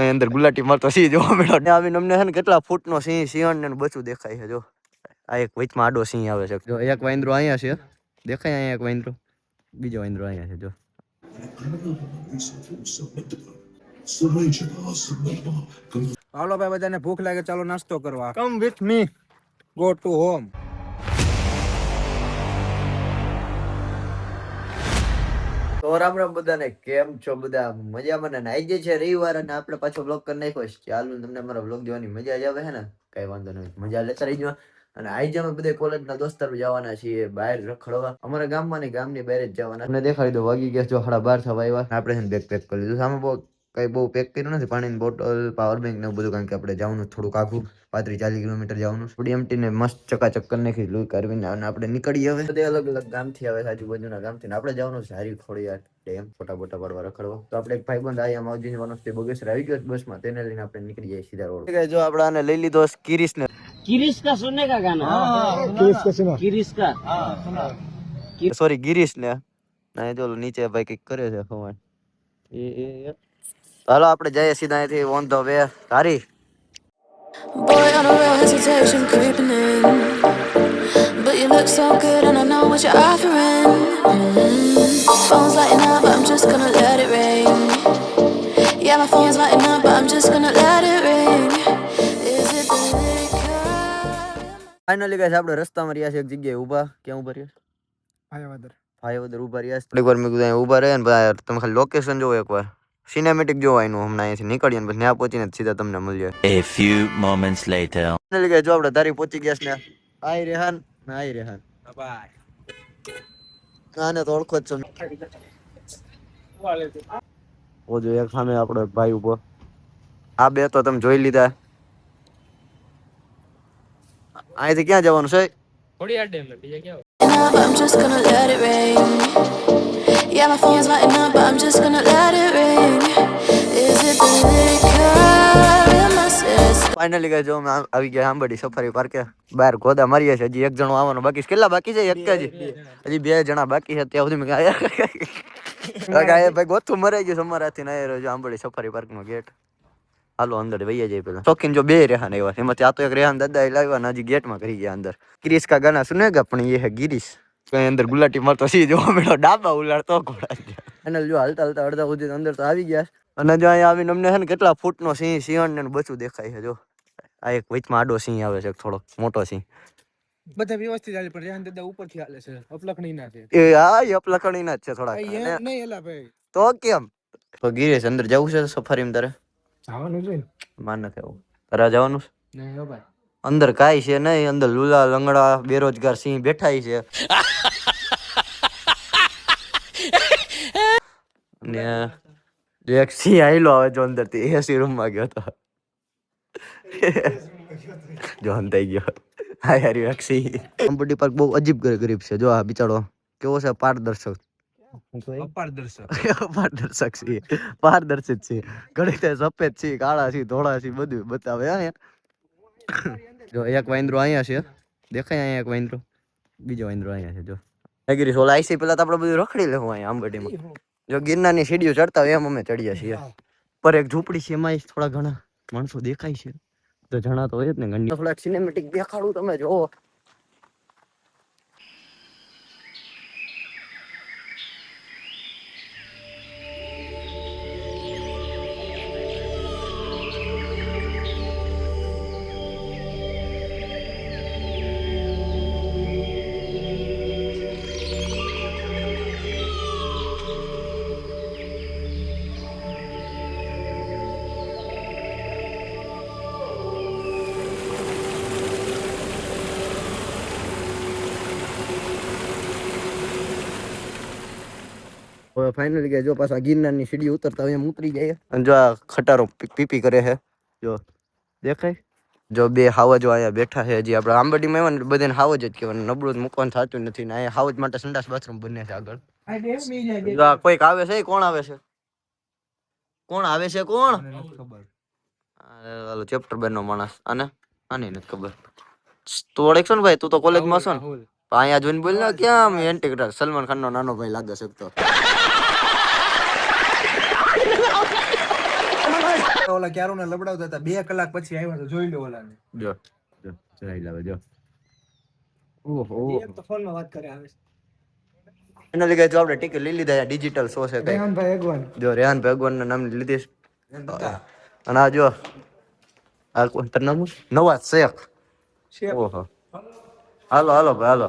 અંદર ગુલાટી મારતો સિંહ જોવા મળ્યો. ને આવીને અમને છે ને કેટલા ફૂટનો સિંહ સિંહણ ને બચું દેખાય છે જો. આ એક વચમાં આડો સિંહ આવે છે. જો એક વાંદરો અહીંયા છે. દેખાય અહીંયા એક વાંદરો. બીજો વાંદરો અહીંયા છે જો. હાલો ભાઈ બધાને ભૂખ લાગે ચાલો નાસ્તો કરવા. Come with me go to home તો રામ રામ બધાને, કેમ છો બધા? મજામાં ને? આઈ જે છે રવિવાર અને આપણે પાછો બ્લોગ કરી નાખ્યો ચાલુ તમને મારા બ્લોગ જોવાની મજા જ આવે છે ને? કઈ વાંધો નહીં. મજા લેતા રહીજો. અને આઈ જે અમે બધા કોલેજના દોસ્તારો જવાના છીએ, બહાર રખડવા. અમારા ગામમાં ને ગામની બહાર જ જવાના. તમને દેખાડી દો વાગી ગયા જો હાડા બાર થવા આવ્યા. આપણે બેગ પેક કરી લીધું. સામે બહુ કઈ બહુ પેક કર્યું નથી પાણીની બોટલ પાવર બેંક ને બધું કારણ કે આપણે જવાનું થોડુંક આખું પાંત્રીસ ચાલીસ કિલોમીટર જવાનું થોડી એમટીને મસ્ત ચકાચક કરી નાખી લોહી કરવીને અને આપણે નીકળીએ હવે. બધે અલગ અલગ ગામથી આવે આજુબાજુના ગામથી. આપણે જવાનું છે હારી ખોડિયાર ડેમ ફોટા બોટા પડવા રખડવા. તો આપણે એક ભાઈબંધ આવ્યા માવજીની વનસ્તી બગેસર આવી ગયો બસમાં. તેને લઈને આપણે નીકળી જઈએ સીધા રોડ. જો આપણે આને લઈ લીધો કિરીશ ને કિરીશ કા સુને કા ગાના કિરીશ કા સુના. કિરીશ કા સોરી ગિરીશ ને ના જો નીચે ભાઈ કંઈક કરે છે હવાન એ એ. હાલો આપણે જઈએ સીધા અહીંથી ઓન ધ વે તારી Boy, on a real hesitation creeping in. But you look so good, and I know what you're offering. Mm. Phone's lighting up, but I'm just gonna let it ring. Yeah, my phone's lighting up, but I'm just gonna let it ring. Is it the liquor? Finally guys આપણે રસ્તામાં રહ્યા છે એક જગ્યાએ ઊભા ક્યાં ઊભા રહ્યા ભાયાવદર ભાઈવદર ઊભા રહ્યા છે થોડીક વાર મેં કીધું અહીંયા ઊભા રહે ને ભાઈ તમે ખાલી લોકેશન જોવો એકવાર સિનેમેટિક જોવા એનું હમણાં અહીંયાથી નીકળીએ ને પછી ત્યાં પહોંચીને સીધા તમને મળીએ. A few moments later. Finally guys જો આપણે તારી પહોંચી ગયા છે ને આઈ રેહાન ને આઈ રેહાન. આને તો ઓળખો જ છો. ઓ જો એક સામે આપણો ભાઈ ઊભો. આ બે તો તમે જોઈ લીધા. અહીંથી ક્યાં જવાનું છે? Up, ક્યાં? I'm just gonna let it ring. Yeah, my phone's lighting up, but I'm just gonna let it ring. Is it the liquor in my system? Finally guys જો અમે આ- આવી ગયા આંબડી સફારી પાર્કે બહાર ગોદા મારીએ છે હજી એક જણો આવવાનો બાકી છે. કેટલા બાકી છે? એક જ. હજી બે જણા બાકી છે. ત્યાં સુધી મેં કીધું, આ ભાઈ ગોથું મરાઈ ગયું સમારાથી અમારાથી ને આયરો જો આંબડી સફારી પાર્ક નો ગેટ હાલો અંદર વૈયા જાય પેલા. શોખીન જો બે રેહાન આવ્યા એમાંથી આ તો એક રેહાન દાદા એ લાવ્યા ને હજી ગેટમાં કરી ગયા અંદર. ગિરીશ કા ગાના સુનેગા પણ એ હે ગિરીશ. કઈ અંદર ગુલાટી મારતો સી જોવા મળ્યો ડાબા ઉલાડતો ઘોડા અને જો હાલતા હાલતા અડધા સુધી અંદર તો આવી ગયા અને જો અહીંયા આવીને અમને છે ને કેટલા ફૂટનો સિંહ સિંહણ ને બચું દેખાય છે જો. આ એક વચમાં આડો સિંહ આવે છે થોડો મોટો સિંહ. બધા વ્યવસ્થિત ચાલે પણ રેહાન દાદા ઉપરથી હાલે છે અપલખણી ના છે. એ અપલખણી ના જ છે થોડા નહીં એલા ભાઈ. તો કેમ? તો ગિરીશ અંદર જવું છે સફારીમાં તારે? જવાનું છે માન નથી આવું. તારે જવાનું છે? નહીં ભાઈ. અંદર કાંઈ છે નહીં અંદર લુલા લંગડા બેરોજગાર સિંહ બેઠા છે. ને એક સિંહ આવેલો આવે જો અંદરથી એસી રૂમમાં ગયો હતો જો અંતાઈ ગયો. હા યાર એક સિંહ કોમ્પટી પાર્ક બહુ અજીબ ગરી- ગરીબ છે. જો આ બિચારો કેવો છે? પારદર્શક. અપારદર્શક. પારદર્શક છે. પારદર્શિત છે. ઘણી સફેદ છે કાળા છે ધોળા છે બધું બતાવે હા યાર જો એક વાંદરો અહીંયા છે. દેખાય અહીંયા એક વાંદરો. બીજો વાંદરો અહીંયા છે જો. એગરી સોલા આઈસી પેલા તો આપણે બધું રખડી લેવું અહીંયા આંબડીમાં. જો ગિરનારની સીડીઓ ચડતા હોય એમ અમે ચડીએ છીએ. પર એક ઝૂંપડી છે એમાં થોડા ઘણા માણસો દેખાય છે. તો જણા તો હોય જ ને ગંડી થોડાક સિનેમેટિક દેખાડું તમે જોવો હવે ફાઇનલી ગયા જો પાછા ગિરનારની સીડી ઉતરતા હોય એમ ઉતરી જાય અને જો આ ખટારો પીપી કરે છે. જો દેખાય? જો બે હાવજો અહીંયા બેઠા છે હજી આપણે આંબડીમાં આવ્યા ને બધાને હાવજ જ કહેવાનું નબળું જ મૂકવાનું થતું નથી ને અહીંયા હાવજ માટે સંડાસ બાથરૂમ બને છે આગળ. આ કોઈક આવે છે? કોણ આવે છે? કોણ આવે છે? કોણ? ખબર. ચેપ્ટર બેન નો માણસ. આને? આને નથી ખબર. તું ઓળખશો ને ભાઈ? તું તો કોલેજમાં છો ને? પણ અહીંયા જોઈને બોલ ને ક્યાં આમ એન્ટી સલમાન ખાન નો નાનો ભાઈ લાગે છે તો. ઓલા ક્યારો ને લબડાવતા હતા બે કલાક પછી આવ્યા તો જોઈ લો ઓલાને. જો જો જોઈ લાવે જો. ઓહો. તો ફોનમાં વાત કરે આવે એના લીધે જો આપણે ટિકિટ લઈ લીધા ડિજિટલ શો છે રેહાન ભાઈ અગવાન. જો રેહાન ભગવાન ના નામ લીધી અને આ જો આ કોણ તર નામ નવા શેખ. શેખ. ઓહો. હાલો હાલો ભાઈ હાલો.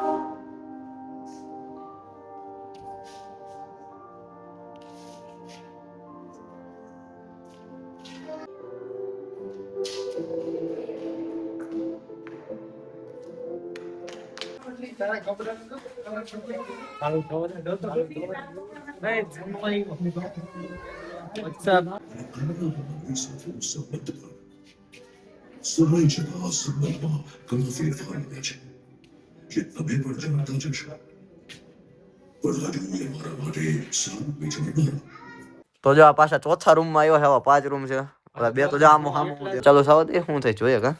સમય જે તો જો આ પાછા ચોથા રૂમમાં આવ્યો છે આવા પાંચ રૂમ છે. હવે બે તો જો, આમ આમ. ચાલો સાવ દે શું થાય જોઈએ કા?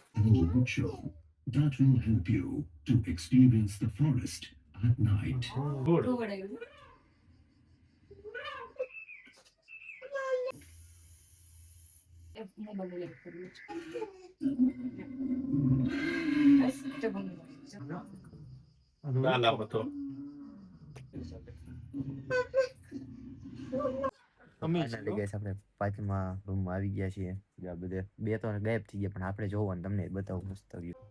To experience the forest at night. Good. guys, આપણે પાંચમા રૂમ આવી ગયા છીએ જો બે તો ગાયબ થઈ ગયા પણ આપણે જોવાનું તમને બતાવું મસ્ત view.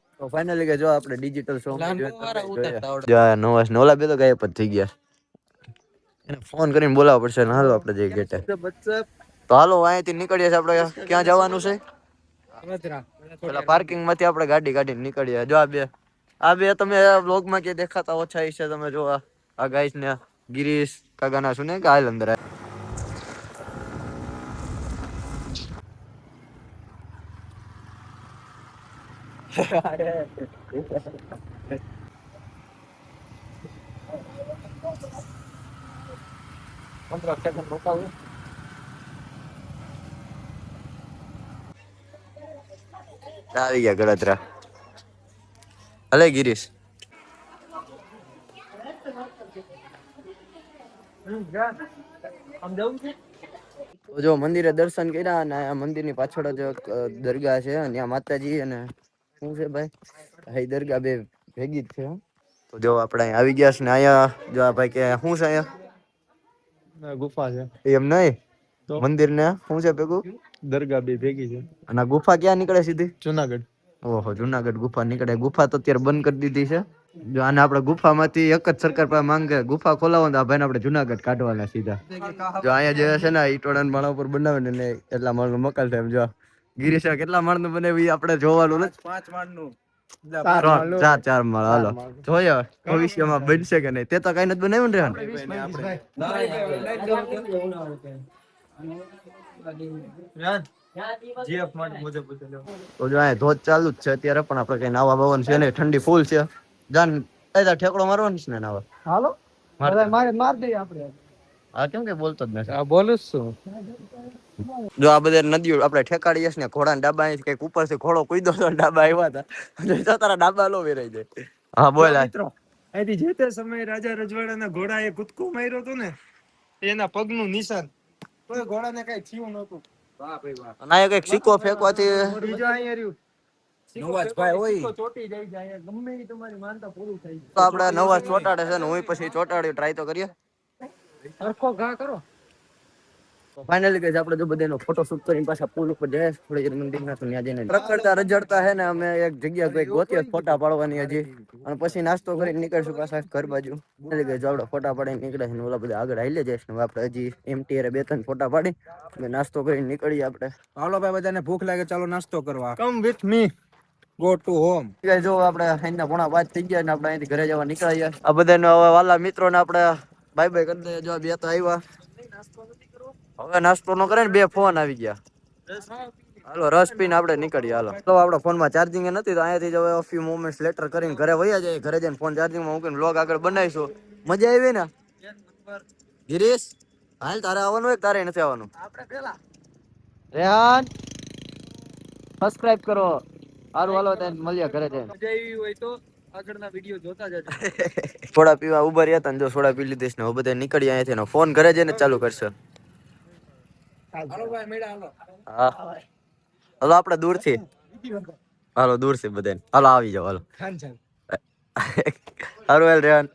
તો ફાઇનલી કે જો આપણે ડિજિટલ શો નવાસ ને બે તો ગાયબ જ થઈ ગયા. એને ફોન કરીને બોલાવવો પડશે ને હાલો આપણે જઈએ ગેટે તો હાલો અહીંયાથી નીકળીએ છીએ આપણે. ક્યાં જવાનું છે? પેલા પાર્કિંગમાંથી આપણે ગાડી કાઢીને નીકળીએ. જો આ બે. આ બે તમે વ્લોગમાં કે દેખાતા ઓછા છે તમે જો આ આ ગાઈસ ને ગિરીશ કાકાના શું ને કે હાલ અંદર આવી ગયા ગળતરા હલે ગિરીશ. જો મંદિરે દર્શન કર્યા અને મંદિર મંદિરની પાછળ જ દરગાહ છે અને ત્યાં માતાજી અને શું છે ભાઈ? અહીં દરગાહ બે ભેગી જ છે તો જો આપણે અહીં આવી ગયા છે ને અહીંયા જો આ ભાઈ કે શું છે અહીંયા? ગુફા છે. એમ નહીં? મંદિર ને શું છે ભેગું? દરગાહ બે ભેગી છે. અને ગુફા ક્યાં નીકળે સીધી? જુનાગઢ. ઓહો જુનાગઢ ગુફા નીકળે. ગુફા તો અત્યારે બંધ કરી દીધી છે. જો આને આપણે ગુફામાંથી એક જ સરકાર પાસે માંગે ગુફા ખોલાવો ને તો આ ભાઈને આપણે જુનાગઢ કાઢવાના સીધા. જો અહીંયા જે છે ને ઈટોડા માળા ઉપર બનાવે ને એટલા માળનું મકાન થાય એમ જો. ગિરીશા કેટલા માળનું બને આપણે જોવાનું નથી. પાંચ માળનું ચાર ચાર માળ હાલો. જોઈએ ભવિષ્યમાં બનશે કે નહીં. તે તો કઈ નથી બનાવ્યું ને તો જો ધોધ ચાલુ જ છે અત્યારે પણ આપણે કઈ નાવા બાવાનું છે ને ઠંડી ફૂલ છે. જાન એ ઠેકડો મારવાની છે ને નાવા? હાલો. માર- મારે માર દઈએ આપણે. હા કેમ કે બોલતો જ નથી આ બોલું છું જો આ બધા નદીઓ આપણે ઠેકાડીએ છીએ ને ઘોડા ડાબા અહીંથી કંઈક ઉપરથી ઘોડો કૂદ્યો તો ડાબા આવ્યા હતા જો તારા ડાબા લો વેરાઈ જાય હા બોલ આ. મિત્રો અહીંથી જે તે સમયે રાજા રજવાડાના ઘોડાએ કૂદકો માર્યો હતો ને એના પગનું નિશાન કોઈ ઘોડાને કઈ થયું નહોતું વાહ ભાઈ વાહ અને આ કંઈક સિક્કો ફેંકવાથી બીજો અહીંયા રહ્યું સિક્કો નવાજભાઈ હોય. સિક્કો જાય ગમે તમારી માનતા પૂરું થઈ તો આપણે નવા ચોટાડે છે ને હું પછી ચોટાડ્યું ટ્રાય તો કરીએ સરખો ઘા કરો. ફાઇનલી ગઈ આપણે જો બધાનો ફોટો કરીને પાછા પુલ ઉપર જાય થોડી મંદિર ના ત્યાં જઈને. રખડતા રજડતા હે ને અમે એક જગ્યા કોઈ ગોતીએ ફોટા પાડવાની હજી. અને પછી નાસ્તો કરીને નીકળશું પાછા ઘર બાજુ. ફાઇનલી ગઈ આપણે ફોટા પાડીને નીકળે છે ઓલા બધા આગળ આવી જાય છે ને આપણે હજી એમટી બે ત્રણ ફોટા પાડી. અને નાસ્તો કરીને નીકળીએ આપણે. હાલો ભાઈ બધાને ભૂખ લાગે ચાલો નાસ્તો કરવા. Come with me go to home જો આપણે સાંજના પોણા પાંચ થઈ ગયા ને આપણે અહીંથી ઘરે જવા નીકળી આ બધા હવે વાલા મિત્રોને આપણે બાય બાય કરી દે જો બે તો આવ્યા હવે નાસ્તો નો કરે ને બે ફોન આવી ગયા. હાલો રસ પીને આપણે નીકળીએ હાલો. તો ફોન ફોનમાં ચાર્જિંગ નથી તો અહીંયાથી જ હવે ફ્યુ મોમેન્ટ્સ લેટર કરીને ઘરે વયા જાય ઘરે જઈને ફોન ચાર્જિંગમાં મૂકીને બ્લોગ આગળ બનાવીશું. મજા આવી ને? ગિરીશ હાલ તારે આવવાનું હોય તારે નથી આવવાનું? રેહાન સબસ્ક્રાઇબ કરો. સારું હાલો ત્યાં મળ્યા ઘરે જઈને. મજા આવી હોય તો. આગળના વિડિયો જોતા જજો. સોડા પીવા ઊભા રહ્યા હતા ને જો સોડા પી લીધીશ ને હવે બધા નીકળી અહીંયાથી ને ફોન ઘરે જઈને ને ચાલુ કરશે. હાલો ભાઈ મેડા હાલો. હા. હાલો આપણે દૂરથી હાલો દૂરથી બધા હાલો આવી જાઓ હાલો. હારું હાલ રેહાન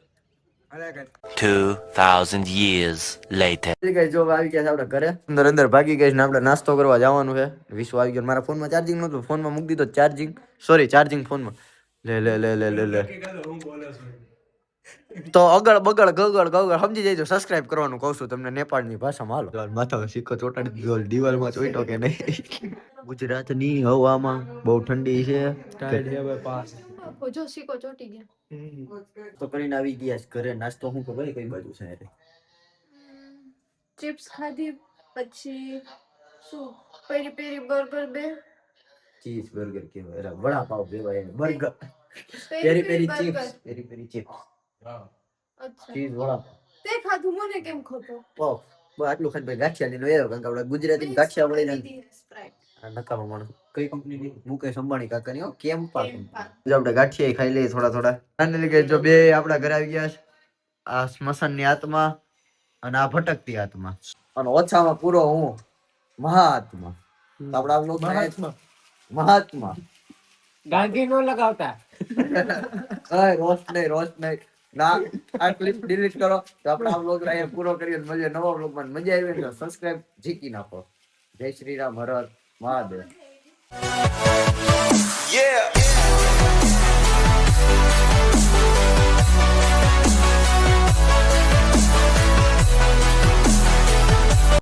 2,000 years later. ગઈ જો આવી ગયા છે આપણે ઘરે. અંદર અંદર ભાગી ગઈ ને આપણે નાસ્તો કરવા જવાનું છે. વિશ્વ આવી ગયો મારા ફોનમાં ચાર્જિંગ નહોતું. ફોનમાં મૂકી દીધો ચાર્જિંગ સોરી ચાર્જિંગ ફોનમાં. લે લે લે લે લે લે. તો અગળ બગળ ગગળ ગગળ સમજી જઈજો સબસ્ક્રાઇબ કરવાનું કહું છું તમને નેપાળની ભાષામાં હાલો. માથામાં સિક્કો ચોટાડી દીધો દિવાલમાં ચોઈટો કે નહીં? ગુજરાતની હવામાં બહુ ઠંડી છે. જો ચોટી ગયા. તો કરીને આવી ગયા ઘરે નાસ્તો હું ભાઈ કઈ બાજુ છે ચિપ્સ ખાધી પછી શું પેરી પેરી બર્ગર બે? ચીઝ બર્ગર કેવાય વડાપાવ કહેવાય બર્ગર. પેરી પેરી ચિપ્સ પેરી પેરી ચિપ્સ અચ્છા. ચીઝ વડાપાવ તે ખાધું મને કેમ ખબર પફ બસ આટલું ખાઈ ભાઈ ગાંઠિયા લઈને આવ્યો કારણ કે આપણે ગુજરાતી ગાંઠિયા વળી ને આ નકામા કઈ કંપની મુકેશ અંબાણી કાકાની હો કેમ પાક આપણે ગાંઠિયા ખાઈ લઈએ થોડા થોડા. ફાઇનલી કે જો બે આપણા ઘરે આવી ગયા છે. આ સ્મશાનની આત્મા અને આ ભટકતી આત્મા. અને ઓછામાં પૂરો હું મહાત્મા. આપણા મહાત્મા. મહાત્મા. ગાંધી નો લગાવતા. કઈ રોસ્ટ નહીં રોસ્ટ નહીં. ના, આ ક્લિપ ડિલીટ કરો તો આપણે આ બ્લોગ અહીંયા પૂરો કરીએ મજા નવો બ્લોગમાં મજા આવી તો સબસ્ક્રાઇબ જીકી નાખો જય શ્રી રામ, હર હર મહાદેવ. Yeah.